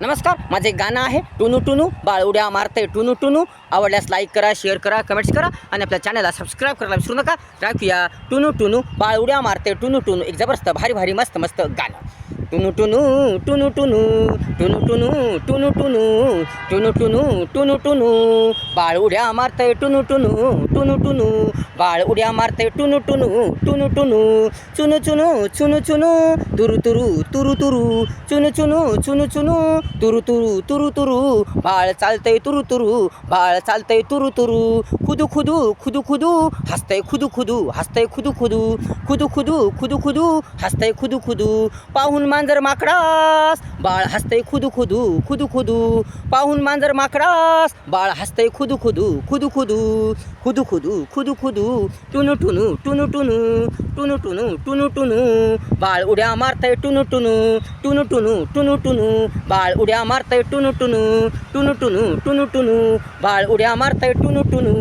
नमस्कार माझे गाणं आहे टुनू टुनू बाळ उड्या मारते टुनू टुनू. आवडल्यास लाईक करा शेअर करा कमेंट्स करा आणि आपल्या चॅनलला सबस्क्राईब करायला विसरू नका. राखूया टुनू टुनू बाळ उड्या मारते टुनू टुनू. एक जबरदस्त भारी भारी मस्त मस्त गाणं. टुनू टुनू टुनू टुनू टुनू टुनू टुनू टुनू टुनू टुनू टुनू टुनू बाळ उड्या मारते टुनू टुनू टुनू टुनू बाळ उड्या मारते टुनू टुनू टुनू टुनू चुनू चुनू चुनू चुनू तुरु तुरु तुरु तुरु चुनू चुनू चुनू चुनू तुरु तुरु तुरु तुरु बाळ चालतंय तुरु तुरु बाळ चालतंय तुरु तुरु खुदू खुदू खुदू खुदू हसतंय खुदू खुदू हसतंय खुदू खुदू खुदू खुदू खुदू खुदू हसतंय खुदू खुदू पाहून मांजर माकडास बाळ हसतंय खुदू खुदू खुदू खुदू. पाहून मांजर माकडास बाळ हसतय खुदू खुदू खुदू खुदू. खुदू खुदू खुदू खुदू. टुनू टुनू टुनू टुनू टुनू टुनू टुनू टुनू. बाळ उड्या मारतय टुनू टुनू टुनू टुनू टुनू टुनू. बाळ उड्या मारतय टुनू टुनू टुनू टुनू टुनू टुनू. बाळ उड्या मारतय टुनू टुनू.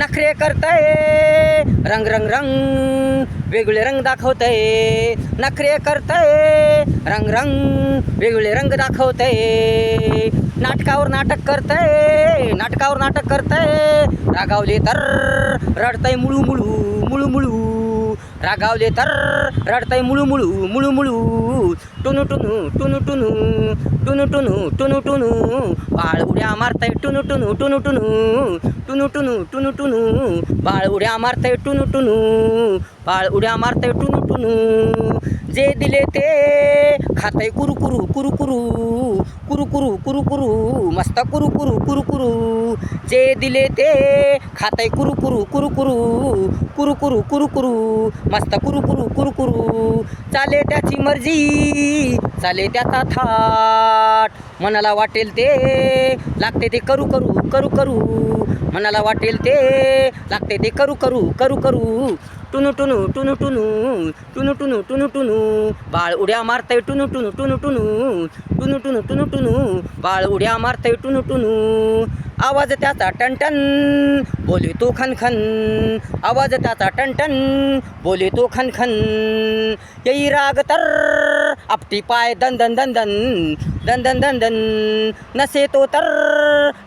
नखरे करतय रंग रंग रंग. वेगळे रंग दाखवतय. नखरे करतय. रंग रंग वेगळे रंग दाखवतय. नाटकावर नाटक करतय. नाटकावर नाटक करतय. रागावले तर रडतय मुळू मुळू मुळू मुळू. रागावले तर रडताय मुळू मुळू मुळू मुळू टुनू टुनू टुनू टुनू टुनू टुनू टुनू टुनू. बाळ उड्या मारताय टुनू टुनू टुनू टुनू. टुनू टुनू टुनू टुनू. बाळ उड्या मारताय टुनू टुनू. बाळ उड्या मारताय टुनू टुनू. जे दिले ते खातय कुरु कुरू. कुरू कुरू कुरू कुरू मस्त कुरू कुरू जे दिले ते खातय कुरू कुरू कुरू कुरू मस्त कुरू कुरू. चाले त्याची मर्जी चाले त्याचा थाट. मनाला वाटेल ते लागते ते करू करू करू करू. मनाला वाटेल ते लागते ते करू करू करू करू. टुनू टुनू टुनू टुनू टुनू टुनू टुनू टुनू. बाळ उड्या मारतय टुनू टुनू टुनू टुनू. टुनू टुनू टुनू टुनू. बाळ उड्या मारतय टुनू टुनू. आवाज त्याचा टनटन बोले तो खनखन आवाज त्याचा टनटन बोले तो खनखन येई राग तर आपटी पाय दन दन दन दन दन दन दन दन नसे तो तर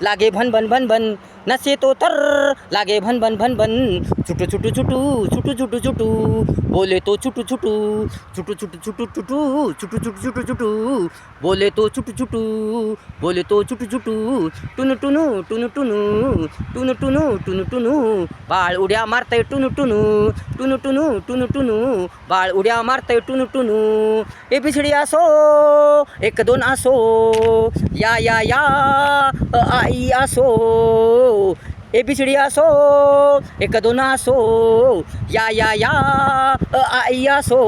लागे भन भन भन भन। नसे तो तर लागे भन भन भन भन. छुटू छुटू छुटू छुटू छुटू छुटू. बोले तो छुटू छुटू छुटू छुटू छुटू छुटू छुटू छुटू छुटू छुटू. बोले तो छुटू छुटू बोले तो छुटू छुटू. टुनू टुनू टुनू टुनू टुनू टुनू टुनू टुनू. बाळ उड्या मारतय टुनू टुनू टुनू टुनू टुनू टुनू. बाळ उड्या मारतय टुनू टुनू. ए पिछडी असो एक दोन असो. या या या आई असो. ए बिचडी असो एक दोन असो या या या आई असो.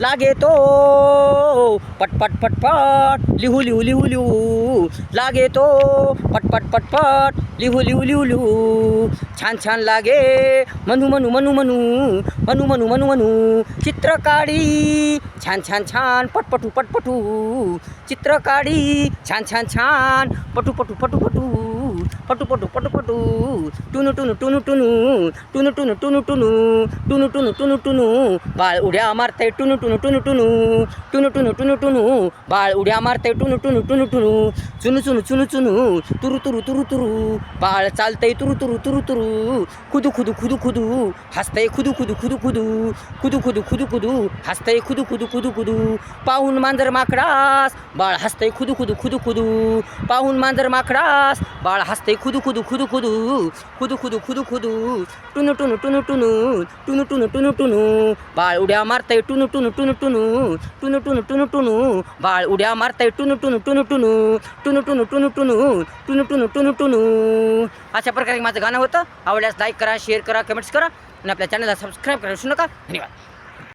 लागे तो पटपट पटपट लिहू लिहू लिहू लिहू. लागे तो पटपट पटपट लिहू लिहू लिहू लिहू. छान छान लागे मनू मनू मनू मनू मनू मनू मनू मनू. चित्र काढी छान छान छान पटपटू पटपटू चित्र काढी छान छान छान पटू पटू पटू पटू. पटू पटू पटू पटू टुनू टुनू टुनू टुनू टुनू टुनू टुनू टुनू टुनू टुनू टुनू टुनू बाळ उड्या मारतय टुनू टुनू टुनू टुनू टुनू टुनू टुनू टुनू बाळ उड्या मारतय टुनू टुनू टुनू टुनू चुनू चुनू चुनू चुनू तुरु तुरु तुरु तुरु बाळ चालतय तुरु तुरु तुरु तुरु खुदू खुदू खुदू खुदू हसतय खुदू खुदू खुदू खुदू खुदू खुदू खुदू खुदू हसतय खुदू खुदू खुदू खुदू पाहून मांजर माकडास बाळ हसतय खुदू खुदू खुदू खुदू पाहून मांजर माकडास बाळ हसतय खुदू खुदू खुदू खुदू खुदू खुदू खुदू खुदू टुनू टुनू टुनू टुनू टुनू टुनू टुनू टुनू बाळ उड्या मारताय टुनू टुनू टुनू टुनू टुनू टुनू टुनू टुनू बाळ उड्या मारताय टुनू टुनू टुनू टुनू टुनू टुनू टुनू टुनू टुनू टुनू टुनू टुनू अशा प्रकारे माझं गाणं होतं आवडल्यास लाईक करा शेअर करा कमेंट्स करा आणि आपल्या चॅनलला सबस्क्राईब करा विसरू नका धन्यवाद